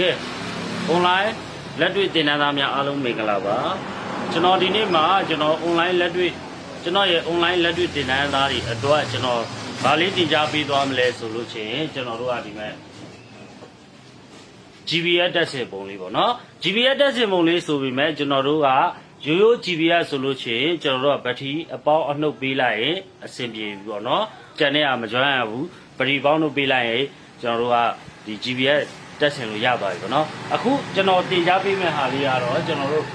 ကဲ online လက်တွေ့သင်တန်းသားများအားလုံးမင်္ဂလာပါကျွန်တော်ဒီနေ့မှာကျွန်တော် online လက်တွေ့ကျွန်တော်ရဲ့ online လက်တွေ့သင်တန်းသားတွေအတွက်ကျွန်တော်ဗာလေးတင် जा ပေးသွားမလဲဆိုလို့ချင်းကျွန်တော်တို့ကဒီမဲ့ GBS တက်စင်ပုံလေးပေါ့နော် GBS တက်စင်ပုံလေးဆိုပေမဲ့ကျွန်တော်တို့ကရိုးရိုး GBS ဆိုလို့ချင်းကျွန်တော်တို့ကဘက်ထရီအပေါင်းအနှုတ်ပေးလိုက်ရင်အဆင်ပြေပြီပေါ့နော်ကျန်တဲ့ကမကြွမ်းရဘူးဘက်ထရီပေါင်းနှုတ်ပေးလိုက်ရင်ကျွန်တော်တို့ကဒီ GBS တက်စင်လို့ရသွားပြီပေါ့နော်အခုကျွန်တော်တင် जा ပေးမယ့်ဟာလေးကတော့ကျွန်တော်တို့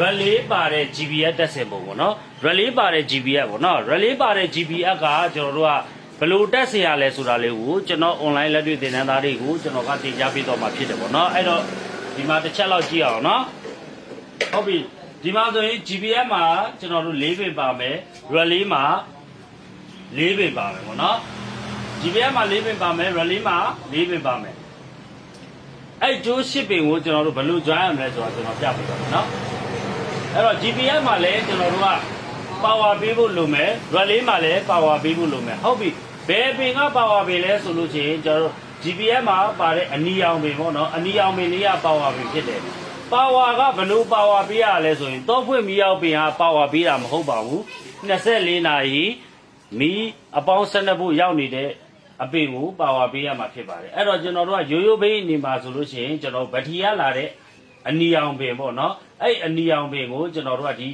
relay ပါတဲ့ GBS တက်စင်ပုံပေါ့နော် relay ပါတဲ့ GBS ပေါ့နော် relay ပါတဲ့ GBS ကကျွန်တော်တို့ကဘယ်လိုတက်စင်ရလဲဆိုတာလေးကိုကျွန်တော် online လက်တွေ့သင်တန်းသားတွေကိုကျွန်တော်ကတင် जा ပေးတော့မှာဖြစ်တယ်ပေါ့နော်အဲ့တော့ဒီမှာတစ်ချက်လောက်ကြည့်အောင်နော်ဟုတ်ပြီဒီမှာဆိုရင် GBS မှာကျွန်တော်တို့၄ပင်ပါမယ် relay မှာ၄ပင်ပါမယ်ပေါ့နော် GBS မှာ၄ပင်ပါမယ် relay မှာ၄ပင်ပါမယ် အဲ့ကျိုး၈ပင်ကိုကျွန်တော်တို့ဘယ်လို join ရမလဲဆိုတော့ကျွန်တော်ပြပေးပါမယ်နော်အဲ့တော့ GPS မှာလည်းကျွန်တော်တို့က power ပေးဖို့လိုမယ် relay မှာလည်း power ပေးဖို့လိုမယ်ဟုတ်ပြီဘယ်ပင်က power ပေးလဲဆိုလို့ရှိရင်ကျွန်တော်တို့ GPS မှာပါတဲ့အနီရောင်ပင်ပေါ့နော်အနီရောင်ပင်လေးက power ပင်ဖြစ်တယ် power ကဘယ်လို power ပေးရလဲဆိုရင်တောဖွင့်မီရောက်ပင်က power ပေးတာမဟုတ်ပါဘူး24နာရီမီအပေါင်း12ဖို့ရောက်နေတဲ့ အပင်ကို power ပေးရမှာဖြစ်ပါတယ်အဲ့တော့ကျွန်တော်တို့ကရိုးရိုးဘိန်းနေမှာဆိုလို့ရှိရင်ကျွန်တော်ဘက်ထရီရလာတဲ့အနီရောင်ပင်ပေါ့နော်အဲ့အနီရောင်ပင်ကိုကျွန်တော်တို့ကဒီ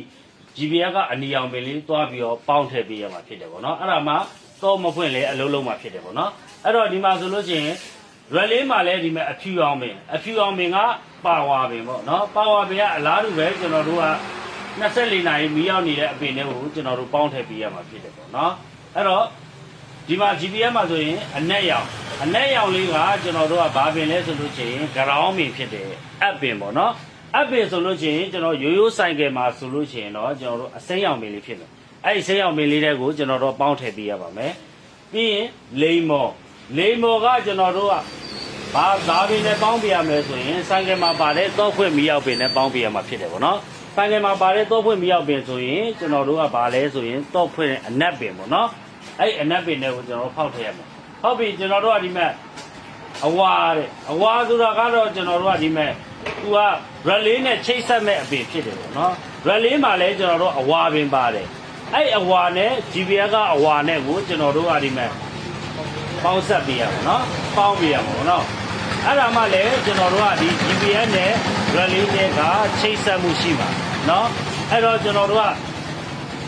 GPS ကအနီရောင်ပင်လေးတွားပြီးတော့ပေါင်းထည့်ပေးရမှာဖြစ်တယ်ပေါ့နော်အဲ့ဒါမှတော့မဖွင့်လဲအလုံးလုံးမှာဖြစ်တယ်ပေါ့နော်အဲ့တော့ဒီမှာဆိုလို့ရှိရင် relay မှာလည်းဒီမှာအဖြူအောင်ပင်အဖြူအောင်ပင်ကပါဝါပင်ပေါ့နော်ပါဝါပင်ကအလားတူပဲကျွန်တော်တို့က24နာရီမီးရောက်နေတဲ့အပင်တွေကိုကျွန်တော်တို့ပေါင်းထည့်ပေးရမှာဖြစ်တယ်ပေါ့နော်အဲ့တော့ ဒီမှာ GPS မှာဆိုရင်အနက်ရောင်အနက်ရောင်လေးကကျွန်တော်တို့ကဘာပင်လဲဆိုလို့ရှိရင် ground ပင်ဖြစ်တယ်အပ်ပင်ပေါ့နော်အပ်ပင်ဆိုလို့ရှိရင်ကျွန်တော်ရိုးရိုးဆိုင်ကယ်မှာဆိုလို့ရှိရင်တော့ကျွန်တော်တို့အစိမ်းရောင်ပင်လေးဖြစ်တယ်အဲ့ဒီစိမ်းရောင်ပင်လေးတွေကိုကျွန်တော်တို့ပေါင်းထည့်ပေးရပါမယ်ပြီးရင်လိမ္မော်လိမ္မော်ကကျွန်တော်တို့ကဘာဘာပင်နဲ့ပေါင်းပြရမလဲဆိုရင်ဆိုင်ကယ်မှာပါတဲ့သော့ခွင့်မီးရောက်ပင်နဲ့ပေါင်းပြရမှာဖြစ်တယ်ပေါ့နော်ဆိုင်ကယ်မှာပါတဲ့သော့ခွင့်မီးရောက်ပင်ဆိုရင်ကျွန်တော်တို့ကဘာလဲဆိုရင်သော့ခွင့်အနက်ပင်ပေါ့နော် အဲ့အနက်ပင်တွေကိုကျွန်တော်တို့ဖောက်ထည့်ရမယ်ဟုတ်ပြီကျွန်တော်တို့ကဒီမဲ့အဝါတဲ့အဝါဆိုတာကတော့ကျွန်တော်တို့ကဒီမဲ့သူက relay နဲ့ချိတ်ဆက်မဲ့အပင်ဖြစ်တယ်ပေါ့နော် relay မှာလည်းကျွန်တော်တို့အဝါပင်ပါတယ်အဲ့အဝါနဲ့ GPS ကအဝါနဲ့ကိုကျွန်တော်တို့ကဒီမဲ့ပေါင်းဆက်ပေးရမှာနော်ပေါင်းပေးရမှာပေါ့နော်အဲ့ဒါမှလည်းကျွန်တော်တို့ကဒီ GPS နဲ့ relay နဲ့ကချိတ်ဆက်မှုရှိမှာနော်အဲ့တော့ကျွန်တော်တို့က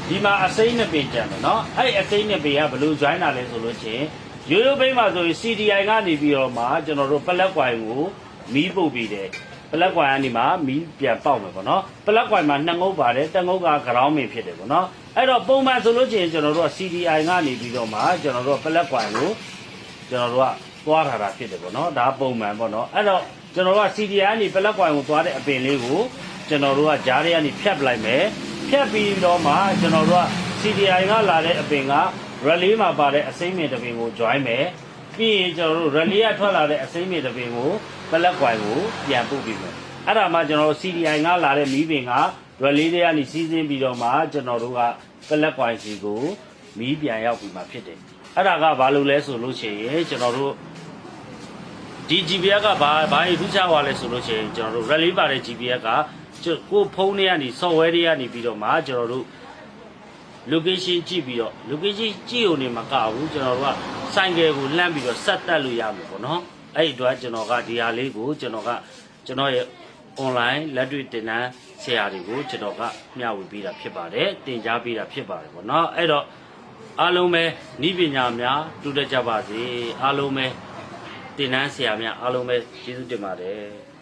ဒီမှာအစိမ့်နှစ်ပင်ကျန်တယ်နော်အဲ့အစိမ့်နှစ်ပင်ကဘယ်လို join တာလဲဆိုလို့ချင်းရိုးရိုးဘိမ်းမှာဆိုရင် CDI ကနေပြီးတော့မှကျွန်တော်တို့ပလက်ကွိုင်ကိုမီးပုတ်ပြီးတယ်ပလက်ကွိုင်ကနေမှမီးပြန်ပေါက်မယ်ပေါ့နော်ပလက်ကွိုင်မှာနှစ်ငုပ်ပါတယ်တငုပ်က ground မင်ဖြစ်တယ်ပေါ့နော်အဲ့တော့ပုံမှန်ဆိုလို့ချင်းကျွန်တော်တို့က CDI ကနေပြီးတော့မှကျွန်တော်တို့ပလက်ကွိုင်ကိုကျွန်တော်တို့ကသွားထားတာဖြစ်တယ်ပေါ့နော်ဒါပုံမှန်ပေါ့နော်အဲ့တော့ကျွန်တော်တို့က CDI ကနေပလက်ကွိုင်ကိုသွားတဲ့အပင်လေးကိုကျွန်တော်တို့ကကြားထဲကနေဖြတ်ပလိုက်မယ် ဖြတ်ပြီးတော့မှကျွန်တော်တို့က CDI ကလာတဲ့အပင်က rally မှာပါတဲ့အစိမ့်မြင့်တစ်ပင်ကို join မယ်ပြီးရင်ကျွန်တော်တို့ rally ကထွက်လာတဲ့အစိမ့်မြင့်တစ်ပင်ကို black coin ကိုပြန်ပုတ်ပြီးမယ်အဲ့ဒါမှကျွန်တော်တို့ CDI ကလာတဲ့မီးပင်က rally တွေကနေစီးဆင်းပြီးတော့မှကျွန်တော်တို့က black coin စီကိုမီးပြန်ရောက်ပြီးမှဖြစ်တယ်အဲ့ဒါကဘာလို့လဲဆိုလို့ရှိရင်ကျွန်တော်တို့ဒီ GPS ကဘာဘာထူးခြားသွားလဲဆိုလို့ရှိရင်ကျွန်တော်တို့ rally ပါတဲ့ GPS က ကျွန်ကိုဖုန်းထဲကနေ software တွေကနေပြီးတော့မှကျွန်တော်တို့ location ကြည့်ပြီးတော့ location ကြည့်ုံနေမှာကဘူးကျွန်တော်တို့ကဆိုင်ကယ်ကိုလှမ်းပြီးတော့ဆက်တက်လို့ရမှာပေါ့နော်အဲ့ဒီအတွက်ကျွန်တော်ကဒီဟာလေးကိုကျွန်တော်ကကျွန်တော်ရဲ့ online လက်တွေ့တင်တန်းဆရာတွေကိုကျွန်တော်ကမျှဝေပေးတာဖြစ်ပါတယ်တင် जा ပေးတာဖြစ်ပါတယ်ပေါ့နော်အဲ့တော့အားလုံးပဲဤပညာများတူတတ်ကြပါစေအားလုံးပဲတင်တန်းဆရာများအားလုံးပဲကျေးဇူးတင်ပါတယ်